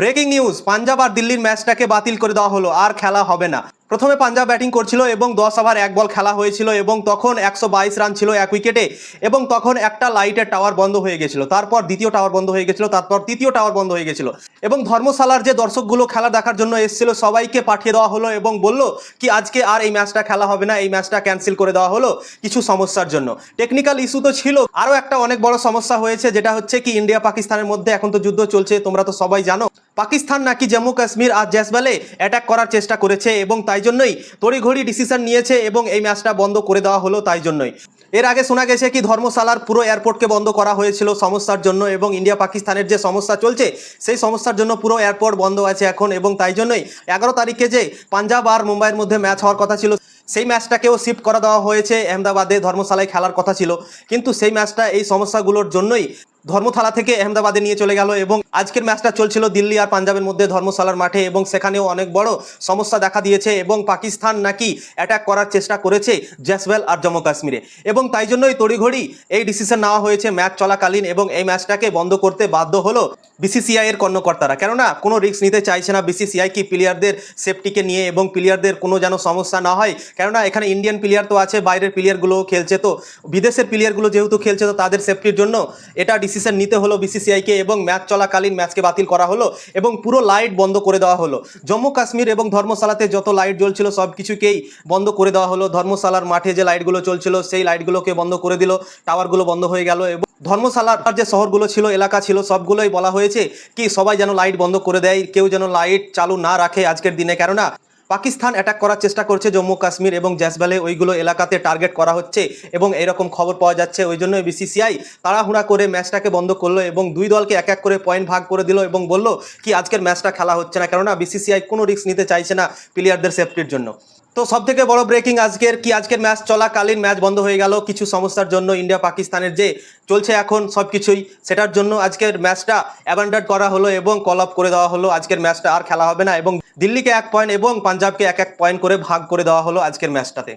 Breaking news, Punjab আর দিল্লির ম্যাচটাকে বাতিল করে দেওয়া হলো, আর খেলা হবে না। প্রথমে পাঞ্জাব ব্যাটিং করছিল এবং দশ ওভার এক বল খেলা হয়েছিল এবং তখন একশো বাইশ রান ছিল এক উইকেটে এবং তখন একটা লাইটের টাওয়ার বন্ধ হয়ে গেছিল। তারপর দ্বিতীয় টাওয়ার বন্ধ হয়ে গেছিল, তারপর তৃতীয় টাওয়ার বন্ধ হয়ে গেছিল এবং ধর্মশালার যে দর্শকগুলো খেলা দেখার জন্য এসেছিল, সবাইকে পাঠিয়ে দেওয়া হলো এবং বলল কি, আজকে আর এই ম্যাচটা খেলা হবে না, এই ম্যাচটা ক্যান্সেল করে দেওয়া হলো কিছু সমস্যার জন্য। টেকনিক্যাল ইস্যু তো ছিল। আরও একটা অনেক বড় সমস্যা হয়েছে, যেটা হচ্ছে কি ইন্ডিয়া পাকিস্তানের মধ্যে এখন তো যুদ্ধ চলছে, তোমরা তো সবাই জানো। পাকিস্তান নাকি জম্মু কাশ্মীর আর জেসবেলে অ্যাটাক করার চেষ্টা করেছে এবং তাই জন্যই তড়িঘড়ি ডিসিশন নিয়েছে এবং এই ম্যাচটা বন্ধ করে দেওয়া হলো তাই জন্যই। এর আগে শোনা গেছে কি ধর্মশালার পুরো এয়ারপোর্টকে বন্ধ করা হয়েছিল সমস্যার জন্য এবং ইন্ডিয়া পাকিস্তানের যে সমস্যা চলছে, সেই সমস্যার জন্য পুরো এয়ারপোর্ট বন্ধ আছে এখন এবং তাই জন্যই এগারো তারিখে যে পাঞ্জাব আর মুম্বাইয়ের মধ্যে ম্যাচ হওয়ার কথা ছিল, সেই ম্যাচটাকেও শিফট করা দেওয়া হয়েছে। আহমেদাবাদে ধর্মশালায় খেলার কথা ছিল। কিন্তু সেই ম্যাচটা এই সমস্যাগুলোর জন্যই ধর্মশালা থেকে আহমেদাবাদে নিয়ে চলে গেল এবং আজকের ম্যাচটা চলছিল দিল্লি আর পাঞ্জাবের মধ্যে ধর্মশালার মাঠে এবং সেখানেও অনেক বড় সমস্যা দেখা দিয়েছে এবং পাকিস্তান নাকি অ্যাটাক করার চেষ্টা করেছে জেসওয়েল আর জম্মু কাশ্মীরে। এবং তাই জন্যই তড়িঘড়ি এই ডিসিশন নেওয়া হয়েছে ম্যাচ চলাকালীন এবং এই ম্যাচটাকে বন্ধ করতে বাধ্য হলো বিসিসিআই এর কর্মকর্তারা। কেননা কোনো রিস্ক নিতে চাইছে না বিসিসিআই কি প্লেয়ারদের সেফটিকে নিয়ে এবং প্লেয়ারদের কোনো যেন সমস্যা না হয়। কেননা এখানে ইন্ডিয়ান প্লেয়ার তো আছে, বাইরের প্লেয়ারগুলোও খেলছে। তো বিদেশের প্লেয়ারগুলো যেহেতু খেলছে, তো তাদের সেফটির জন্য এটা ডিসিশন নিতে হলো বিসিসিআইকে এবং ম্যাচ চলাকালীন ম্যাচকে বাতিল করা হলো এবং পুরো লাইট বন্ধ করে দেওয়া হলো। জম্মু কাশ্মীর এবং ধর্মশালাতে যত লাইট জ্বলছিল সব কিছুকেই বন্ধ করে দেওয়া হলো। ধর্মশালার মাঠে যে লাইটগুলো চলছিল সেই লাইটগুলোকে বন্ধ করে দিল। টাওয়ারগুলো বন্ধ হয়ে গেল এবং ধর্মশালার যে শহরগুলো ছিল, এলাকা ছিল, সবগুলোই বলা হয়েছে কি সবাই যেন লাইট বন্ধ করে দেয়। কেউ যেন লাইট চালু না রাখে আজকের দিনে। কেননা পাকিস্তান অ্যাটাক করার চেষ্টা করছে জম্মু কাশ্মীর এবং জ্যাসবেলে ওইগুলো এলাকাতে টার্গেট করা হচ্ছে এবং এরকম খবর পাওয়া যাচ্ছে। ওই জন্য বিসিসিআই তাড়াহুড়া করে ম্যাচটাকে বন্ধ করল এবং দুই দলকে এক এক করে পয়েন্ট ভাগ করে দিল এবং বলল কি আজকের ম্যাচটা খেলা হচ্ছে না। কেননা বিসিসিআই কোনো রিস্ক নিতে চাইছে না প্লেয়ারদের সেফটির জন্য। তো সব থেকে বড় ব্রেকিং আজকের কি আজকের ম্যাচ চলাকালীন ম্যাচ বন্ধ হয়ে গেল কিছু সমস্যার জন্য ইন্ডিয়া পাকিস্তানের যে চলছে এখন সব কিছুই সেটার জন্য আজকের ম্যাচটা অ্যাবান্ডার করা হলো এবং কল আপ করে দেওয়া হলো। আজকের ম্যাচটা আর খেলা হবে না এবং দিল্লিকে এক পয়েন্ট এবং পাঞ্জাবকে এক এক পয়েন্ট করে ভাগ করে দেওয়া হলো আজকের ম্যাচটাতে